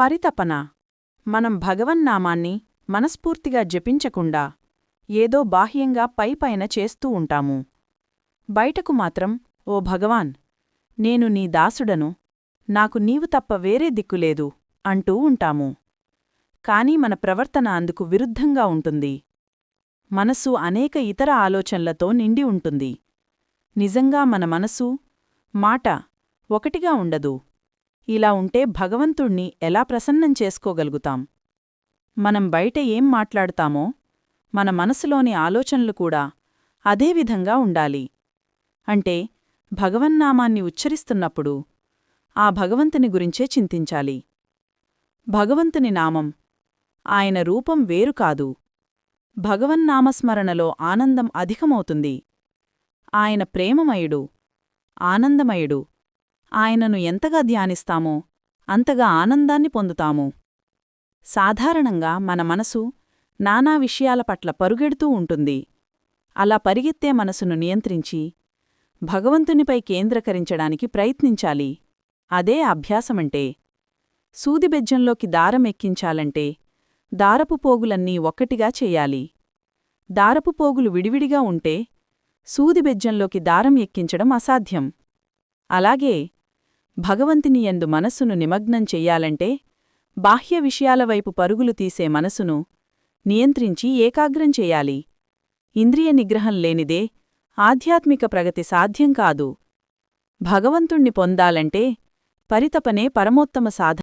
పరితపన. మనం భగవన్నామాన్ని మనస్ఫూర్తిగా జపించకుండా ఏదో బాహ్యంగా పైపైన చేస్తూ ఉంటాము. బయటకు మాత్రం ఓ భగవాన్ నేను నీ దాసుడను నాకు నీవు తప్ప వేరే దిక్కులేదు అంటూ ఉంటాము. కాని మన ప్రవర్తన అందుకు విరుద్ధంగా ఉంటుంది. మనసు అనేక ఇతర ఆలోచనలతో నిండి ఉంటుంది. నిజంగా మన మనసు మాట ఒకటిగా ఉండదు. ఇలా ఉంటే భగవంతుణ్ణి ఎలా ప్రసన్నం చేసుకోగలుగుతాం? మనం బయట ఏం మాట్లాడతామో మన మనసులోని ఆలోచనలు కూడా అదేవిధంగా ఉండాలి. అంటే భగవన్నామాన్ని ఉచ్చరిస్తున్నప్పుడు ఆ భగవంతుని గురించే చింతించాలి. భగవంతుని నామం ఆయన రూపం వేరు కాదు. భగవన్నామస్మరణలో ఆనందం అధికమవుతుంది. ఆయన ప్రేమమయుడు ఆనందమయుడు ఆయనను ఎంతగా ధ్యానిస్తామో అంతగా ఆనందాన్ని పొందుతాము. సాధారణంగా మన మనసు నానా విషయాల పట్ల పరుగెడుతూ ఉంటుంది. అలా పరిగెత్తే మనసును నియంత్రించి భగవంతునిపై కేంద్రకరించడానికి ప్రయత్నించాలి. అదే అభ్యాసమంటే. సూదిబెజ్జంలోకి దారం ఎక్కించాలంటే దారపు పోగులన్నీ ఒక్కటిగా చెయ్యాలి దారపు పోగులు విడివిడిగా ఉంటే సూదిబెజ్జంలోకి దారం ఎక్కించడం అసాధ్యం. అలాగే భగవంతుని యందు మనస్సును నిమగ్నం చెయ్యాలంటే బాహ్య విషయాల వైపు పరుగులు తీసే మనసును నియంత్రించి ఏకాగ్రం చేయాలి. ఇంద్రియ నిగ్రహం లేనిదే ఆధ్యాత్మిక ప్రగతి సాధ్యం కాదు. భగవంతుణ్ణి పొందాలంటే పరితపనే పరమోత్తమ సాధన